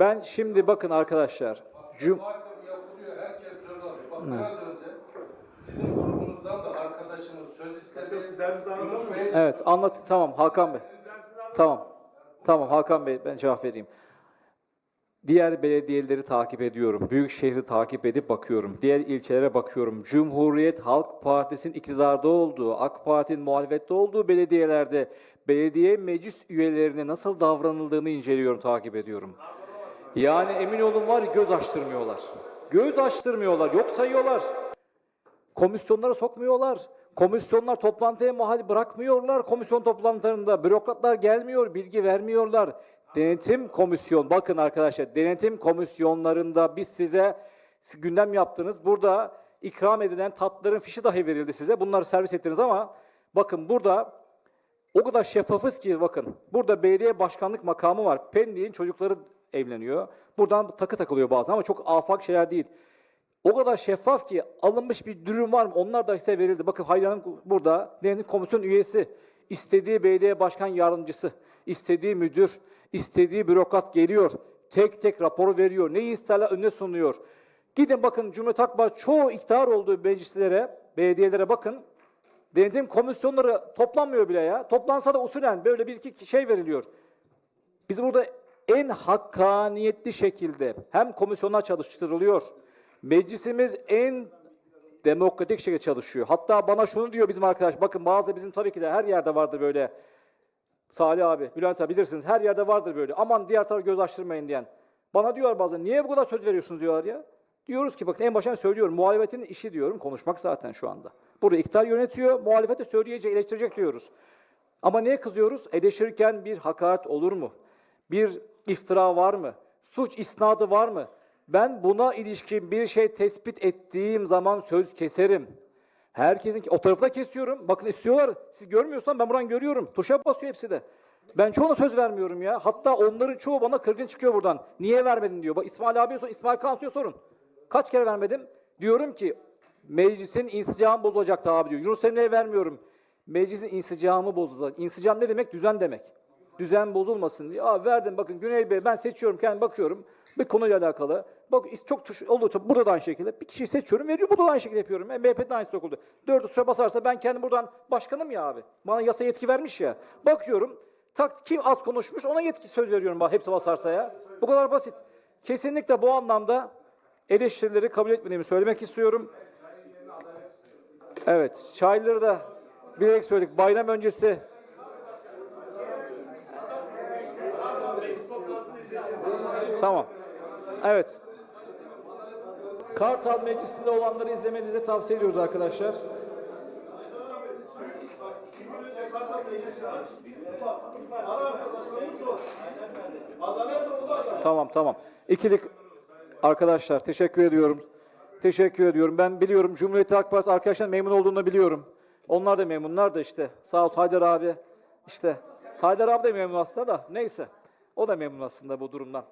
Ben şimdi bakın arkadaşlar. Cum yapılıyor, herkes söz alıyor. Bak biraz önce sizin grubunuzdan da arkadaşınız söz istedi. Yunus Bey Evet anlat tamam Hakan Bey. Tamam. Tamam Hakan Bey ben cevap vereyim. Diğer belediyeleri takip ediyorum. Büyük şehri takip edip bakıyorum. Diğer ilçelere bakıyorum. Cumhuriyet Halk Partisi'nin iktidarda olduğu, AK Parti'nin muhalefette olduğu belediyelerde belediye meclis üyelerine nasıl davranıldığını inceliyorum, takip ediyorum. Yani emin olun var göz açtırmıyorlar. Göz açtırmıyorlar, yok sayıyorlar. Komisyonlara sokmuyorlar. Komisyonlar toplantıya mahal bırakmıyorlar. Komisyon toplantılarında bürokratlar gelmiyor, bilgi vermiyorlar. Denetim komisyon, bakın arkadaşlar, denetim komisyonlarında biz size gündem yaptınız. Burada ikram edilen tatlıların fişi dahi verildi size. Bunları servis ettiniz ama bakın burada o kadar şeffafız ki bakın. Burada belediye başkanlık makamı var. Pendik'in çocukları evleniyor. Buradan takı takılıyor bazen ama çok afak şeyler değil. O kadar şeffaf ki alınmış bir durum var mı? Onlar da size verildi. Bakın Hayri burada denetim komisyon üyesi, istediği belediye başkan yardımcısı, istediği müdür, istediği bürokrat geliyor. Tek tek raporu veriyor. Ne isterler önüne sunuyor. Gidin bakın Cumhuriyet Halk Partisi çoğu iktidar olduğu meclislere, belediyelere bakın. Denetim komisyonları toplanmıyor bile ya. Toplansa da usulen böyle bir iki şey veriliyor. Biz burada en hakkaniyetli şekilde hem komisyonlar çalıştırılıyor. Meclisimiz en demokratik şekilde çalışıyor. Hatta bana şunu diyor bizim arkadaş. Bakın bazı bizim tabii ki de her yerde vardır böyle. Salih abi, Bülent abi bilirsiniz her yerde vardır böyle. Aman diğer tarafı göz açtırmayın diyen. Bana diyor bazen niye bu kadar söz veriyorsunuz diyorlar ya. Diyoruz ki bakın en baştan söylüyorum muhalefetin işi diyorum konuşmak zaten şu anda. Burada iktidar yönetiyor muhalefet de söyleyecek eleştirecek diyoruz. Ama niye kızıyoruz? Eleştirirken bir hakaret olur mu? Bir iftira var mı? Suç isnadı var mı? Ben buna ilişkin bir şey tespit ettiğim zaman söz keserim. Herkesin o tarafı da kesiyorum. Bakın istiyorlar. Siz görmüyorsan ben buradan görüyorum. Tuşa basıyor hepsi de. Ben çoğuna söz vermiyorum ya. Hatta onların çoğu bana kırgın çıkıyor buradan. Niye vermedin diyor. Bak İsmail abiye sor, İsmail Kansu'ya sorun. Kaç kere vermedim? Diyorum ki meclisin insicamı bozulacaktı abi diyor. Yunus Emre'ye vermiyorum. Meclisin insicamı bozulacak. İnsicam ne demek? Düzen demek. Düzen bozulmasın diye. Aa verdim bakın Güney Bey ben seçiyorum kendim bakıyorum. Bir konuyla alakalı. Bak çok tuş olursa burada da aynı şekilde bir kişiyi seçiyorum veriyorum. Burada da aynı şekilde yapıyorum. MHP'de aynısı okuldu. Dört tuşa basarsa ben kendim buradan başkanım ya abi. Bana yasa yetki vermiş ya. Bakıyorum tak kim az konuşmuş ona yetki söz veriyorum bak hepsi basarsa ya. Bu kadar basit. Kesinlikle bu anlamda eleştirileri kabul etmediğimi söylemek istiyorum. Evet, çayları da bilerek söyledik. Bayram öncesi Tamam. Evet. Kartal Meclisi'nde olanları izlemenizi tavsiye ediyoruz arkadaşlar. Tamam tamam. İkilik arkadaşlar teşekkür ediyorum. Teşekkür ediyorum. Ben biliyorum Cumhuriyet Halk Partisi arkadaşlar memnun olduğunu biliyorum. Onlar da memnunlar da işte. Sağ ol Haydar abi. İşte Haydar abi de memnun aslında da neyse. O da memnun aslında bu durumdan.